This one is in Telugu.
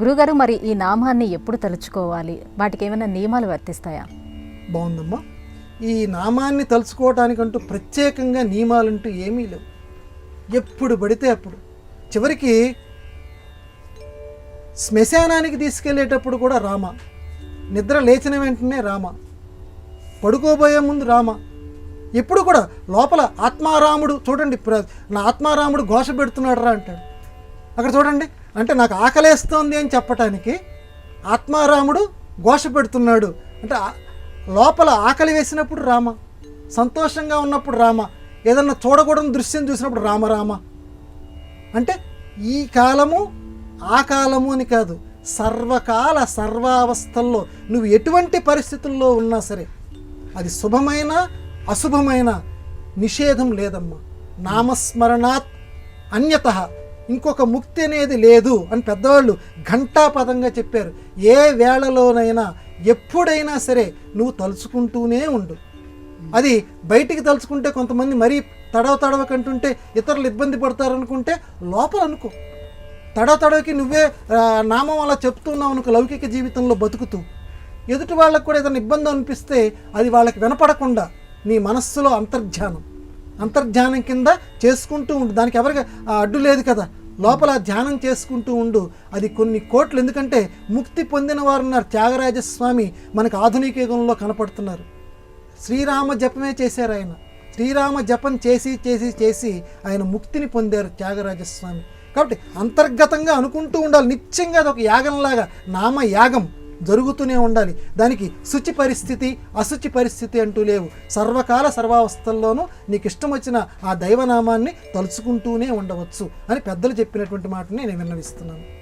గురుగారు మరి ఈ నామాన్ని ఎప్పుడు తలుచుకోవాలి? వాటికి ఏమైనా నియమాలు వర్తిస్తాయా? బాగుందమ్మా. ఈ నామాన్ని తలుచుకోవటానికంటూ ప్రత్యేకంగా నియమాలంటూ ఏమీ లేవు. ఎప్పుడు పడితే అప్పుడు. చివరికి శ్మశానానికి తీసుకెళ్ళేటప్పుడు కూడా రామ. నిద్ర లేచిన వెంటనే రామ. పడుకోబోయే ముందు రామ. ఎప్పుడు కూడా లోపల ఆత్మారాముడు చూడండి ప్ర- నా ఆత్మారాముడు ఘోష పెడుతున్నాడు రా అంటాడు. అక్కడ చూడండి అంటే నాకు ఆకలేస్తోంది అని చెప్పటానికి ఆత్మారాముడు ఘోష పెడుతున్నాడు. అంటే లోపల ఆకలి వేసినప్పుడు రామ సంతోషంగా ఉన్నప్పుడు రామ ఏదన్నా చూడకూడని దృశ్యం చూసినప్పుడు రామ రామ. అంటే ఈ కాలము ఆ కాలము అని కాదు సర్వకాల సర్వావస్థల్లో నువ్వు ఎటువంటి పరిస్థితుల్లో ఉన్నా సరే అది శుభమైన అశుభమైన నిషేధం లేదమ్మా. నామస్మరణాత్ అన్యత. ఇంకొక ముక్తి అనేది లేదు అని పెద్దవాళ్ళు ఘంటాపదంగా చెప్పారు. ఏ వేళలోనైనా ఎప్పుడైనా సరే నువ్వు తలుచుకుంటూనే ఉండు. అది బయటికి తలుచుకుంటే కొంతమంది మరీ తడవ తడవకంటుంటే ఇతరులు ఇబ్బంది పడతారు అనుకుంటే లోపల అనుకో. తడవ తడవకి నువ్వే నామం అలా చెప్తున్నావు అనుకో లౌకిక జీవితంలో బతుకుతూ. ఎదుటి వాళ్ళకు కూడా ఏదైనా ఇబ్బంది అనిపిస్తే అది వాళ్ళకి వినపడకుండా నీ మనస్సులో అంతర్ధ్యానం. అంతర్ధ్యానం కింద చేసుకుంటూ ఉండు. దానికి ఎవరికి అడ్డు లేదు కదా. లోపల ధ్యానం చేసుకుంటూ ఉండు. అది కొన్ని కోట్లు. ఎందుకంటే ముక్తి పొందిన వారు ఉన్నారు. త్యాగరాజస్వామి మనకు ఆధునిక యుగంలో కనపడుతున్నారు. శ్రీరామ జపమే చేశారు ఆయన. శ్రీరామ జపం చేసి చేసి చేసి ఆయన ముక్తిని పొందారు త్యాగరాజస్వామి. కాబట్టి అంతర్గతంగా అనుకుంటూ ఉండాలి. నిత్యంగా అది ఒక యాగంలాగా నామ యాగం జరుగుతూనే ఉండాలి. దానికి శుచి పరిస్థితి అశుచి పరిస్థితి అంటూ లేవు. సర్వకాల సర్వావస్థల్లోనూ నీకు ఇష్టం వచ్చిన ఆ దైవనామాన్ని తలుచుకుంటూనే ఉండవచ్చు అని పెద్దలు చెప్పినటువంటి మాటని నేను విన్నవిస్తున్నాను.